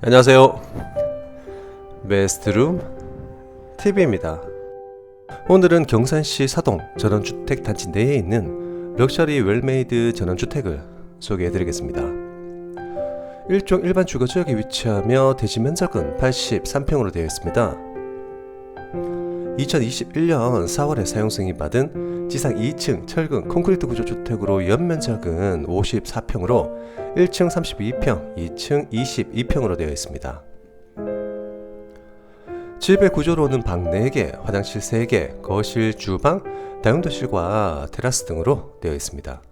안녕하세요. 베스트룸 TV입니다. 오늘은 경산시 사동 전원주택 단지 내에 있는 럭셔리 웰메이드 전원주택을 소개해 드리겠습니다. 일종 일반 주거지역에 위치하며 대지 면적은 83평으로 되어 있습니다. 2021년 4월에 사용 승인 받은 지상 2층 철근 콘크리트 구조 주택으로 연면적은 54평으로 1층 32평, 2층 22평으로 되어 있습니다. 집의 구조로는 방 4개, 화장실 3개, 거실, 주방, 다용도실과 테라스 등으로 되어 있습니다.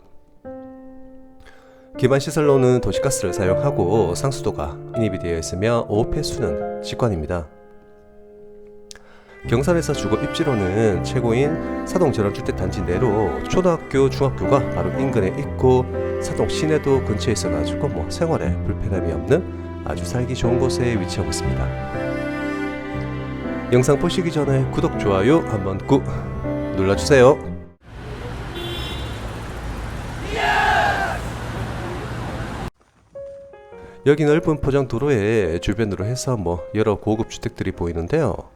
기반 시설로는 도시가스를 사용하고 상수도가 인입이 되어 있으며 5폐수는 직관입니다. 경산에서 주거 입지로는 최고인 사동 전원주택 단지 내로 초등학교, 중학교가 바로 인근에 있고 사동 시내도 근처에 있어가지고 뭐 생활에 불편함이 없는 아주 살기 좋은 곳에 위치하고 있습니다. 영상 보시기 전에 구독, 좋아요 한번 꾹 눌러주세요. 여기 넓은 포장 도로에 주변으로 해서 뭐 여러 고급 주택들이 보이는데요.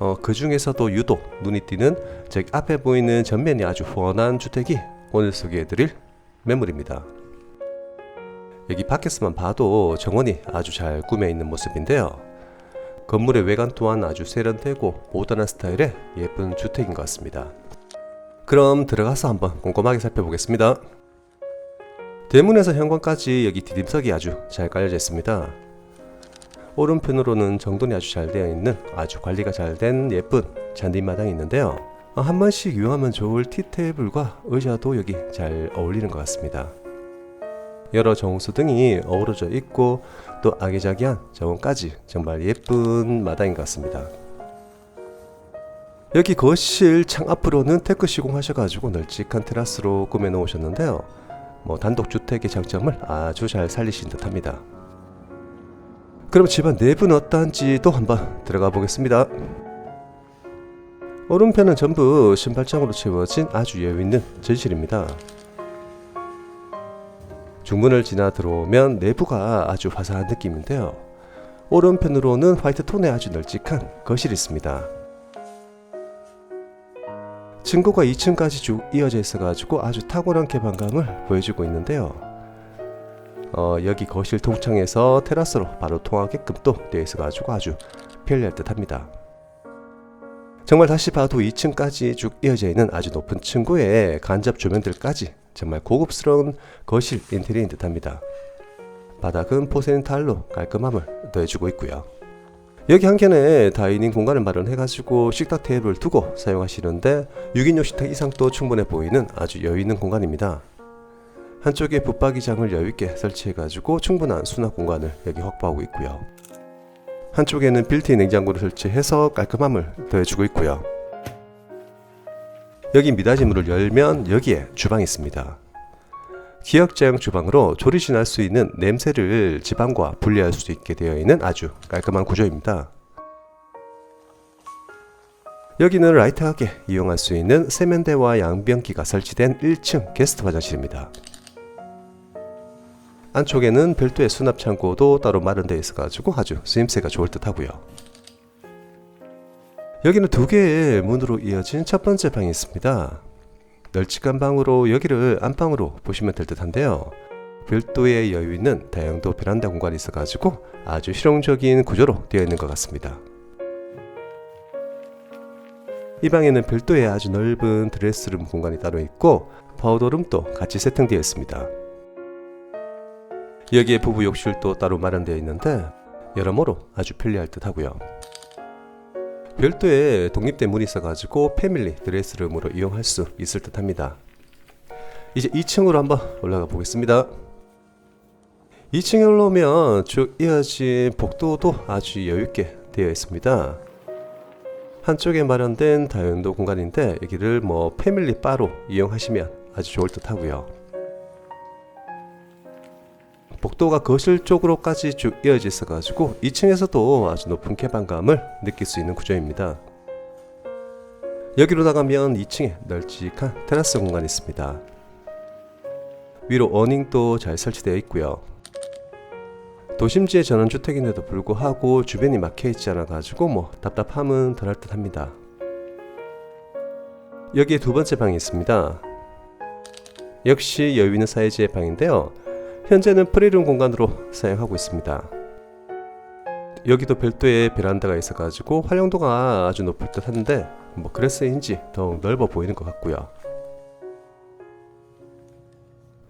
어, 그 중에서도 유독 눈이 띄는 저 앞에 보이는 전면이 아주 훤한 주택이 오늘 소개해드릴 매물입니다. 여기 밖에서만 봐도 정원이 아주 잘 꾸며 있는 모습인데요. 건물의 외관 또한 아주 세련되고 모던한 스타일의 예쁜 주택인 것 같습니다. 그럼 들어가서 한번 꼼꼼하게 살펴보겠습니다. 대문에서 현관까지 여기 디딤석이 아주 잘 깔려져 있습니다. 오른편으로는 정돈이 아주 잘 되어 있는 아주 관리가 잘 된 예쁜 잔디마당이 있는데요. 어, 한 번씩 이용하면 좋을 티테이블과 의자도 여기 잘 어울리는 것 같습니다. 여러 정수 등이 어우러져 있고 또 아기자기한 정원까지 정말 예쁜 마당인 것 같습니다. 여기 거실 창 앞으로는 테크 시공하셔가지고 널찍한 테라스로 꾸며 놓으셨는데요. 뭐 단독 주택의 장점을 아주 잘 살리신 듯합니다. 그럼 집안 내부는 어떠한지도 한번 들어가 보겠습니다. 오른편은 전부 신발장으로 채워진 아주 여유 있는 전실입니다. 중문을 지나 들어오면 내부가 아주 화사한 느낌인데요. 오른편으로는 화이트 톤의 아주 널찍한 거실이 있습니다. 층고가 2층까지 쭉 이어져 있어가지고 아주 탁월한 개방감을 보여주고 있는데요. 어, 여기 거실 통창에서 테라스로 바로 통하게끔 또 되어 있어가지고 아주 편리할 듯 합니다. 정말 다시 봐도 2층까지 쭉 이어져 있는 아주 높은 층고에 간접 조명들까지 정말 고급스러운 거실 인테리어인 듯 합니다. 바닥은 포세인 타일로 깔끔함을 더해주고 있고요. 여기 한켠에 다이닝 공간을 마련해가지고 식탁 테이블을 두고 사용하시는데 6인용 식탁 이상 도 충분해 보이는 아주 여유 있는 공간입니다. 한쪽에 붙박이장을 여유있게 설치해가지고 충분한 수납 공간을 여기 확보하고 있고요. 한쪽에는 빌트인 냉장고를 설치해서 깔끔함을 더해주고 있고요. 여기 미닫이 문을 열면 여기에 주방이 있습니다. 기역자형 주방으로 조리실 할수 있는 냄새를 지방과 분리할 수 있게 되어 있는 아주 깔끔한 구조입니다. 여기는 라이트하게 이용할 수 있는 세면대와 양변기가 설치된 1층 게스트 화장실입니다. 안쪽에는 별도의 수납 창고도 따로 마련되어 있어가지고 아주 쓰임새가 좋을 듯 하고요. 여기는 두 개의 문으로 이어진 첫 번째 방이 있습니다. 널찍한 방으로 여기를 안방으로 보시면 될 듯한데요. 별도의 여유 있는 다용도 베란다 공간이 있어가지고 아주 실용적인 구조로 되어 있는 것 같습니다. 이 방에는 별도의 아주 넓은 드레스룸 공간이 따로 있고 파우더룸도 같이 세팅되어 있습니다. 여기에 부부 욕실도 따로 마련되어 있는데 여러모로 아주 편리할 듯 하고요. 별도의 독립된 문이 있어가지고 패밀리 드레스룸으로 이용할 수 있을 듯 합니다. 이제 2층으로 한번 올라가 보겠습니다. 2층에 올라오면 쭉 이어진 복도도 아주 여유있게 되어 있습니다. 한쪽에 마련된 다용도 공간인데 여기를 뭐 패밀리 바로 이용하시면 아주 좋을 듯 하고요. 복도가 거실 쪽으로까지 쭉 이어져 있어 가지고 2층에서도 아주 높은 개방감을 느낄 수 있는 구조입니다. 여기로 나가면 2층에 널찍한 테라스 공간이 있습니다. 위로 어닝도 잘 설치되어 있고요. 도심지의 전원주택인데도 불구하고 주변이 막혀 있지 않아 가지고 뭐 답답함은 덜할 듯합니다. 여기에 두 번째 방이 있습니다. 역시 여유 있는 사이즈의 방인데요. 현재는 프리룸 공간으로 사용하고 있습니다. 여기도 별도의 베란다가 있어가지고 활용도가 아주 높을 듯 한데 뭐 그래서인지 더욱 넓어 보이는 것 같고요.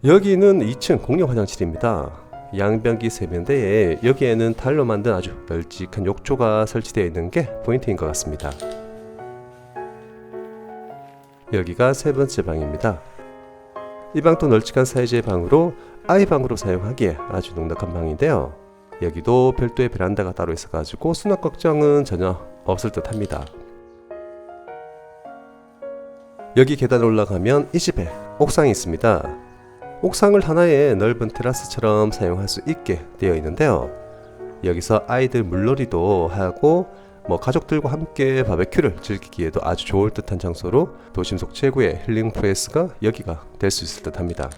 여기는 2층 공용 화장실입니다. 양변기 세면대에 여기에는 달로 만든 아주 널찍한 욕조가 설치되어 있는 게 포인트인 것 같습니다. 여기가 세 번째 방입니다. 이 방도 널찍한 사이즈의 방으로 아이 방으로 사용하기에 아주 넉넉한 방인데요. 여기도 별도의 베란다가 따로 있어가지고 수납 걱정은 전혀 없을 듯 합니다. 여기 계단 올라가면 이 집에 옥상이 있습니다. 옥상을 하나의 넓은 테라스처럼 사용할 수 있게 되어 있는데요. 여기서 아이들 물놀이도 하고 뭐 가족들과 함께 바베큐를 즐기기에도 아주 좋을 듯한 장소로 도심 속 최고의 힐링 플레이스가 여기가 될 수 있을 듯합니다.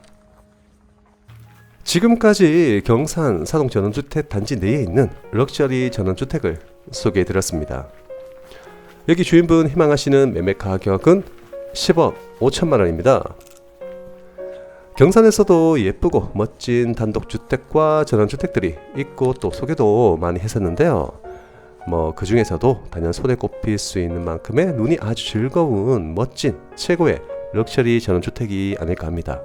지금까지 경산 사동 전원주택 단지 내에 있는 럭셔리 전원주택을 소개해 드렸습니다. 여기 주인분 희망하시는 매매 가격은 10억 5천만 원입니다. 경산에서도 예쁘고 멋진 단독주택과 전원주택들이 있고 또 소개도 많이 했었는데요. 뭐 그 중에서도 단연 손에 꼽힐 수 있는 만큼의 눈이 아주 즐거운 멋진 최고의 럭셔리 전원주택이 아닐까 합니다.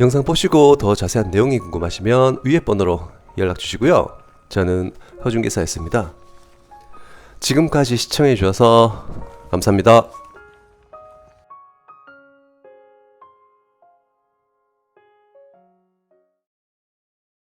영상 보시고 더 자세한 내용이 궁금하시면 위에 번호로 연락 주시고요. 저는 허준기사였습니다. 지금까지 시청해 주셔서 감사합니다.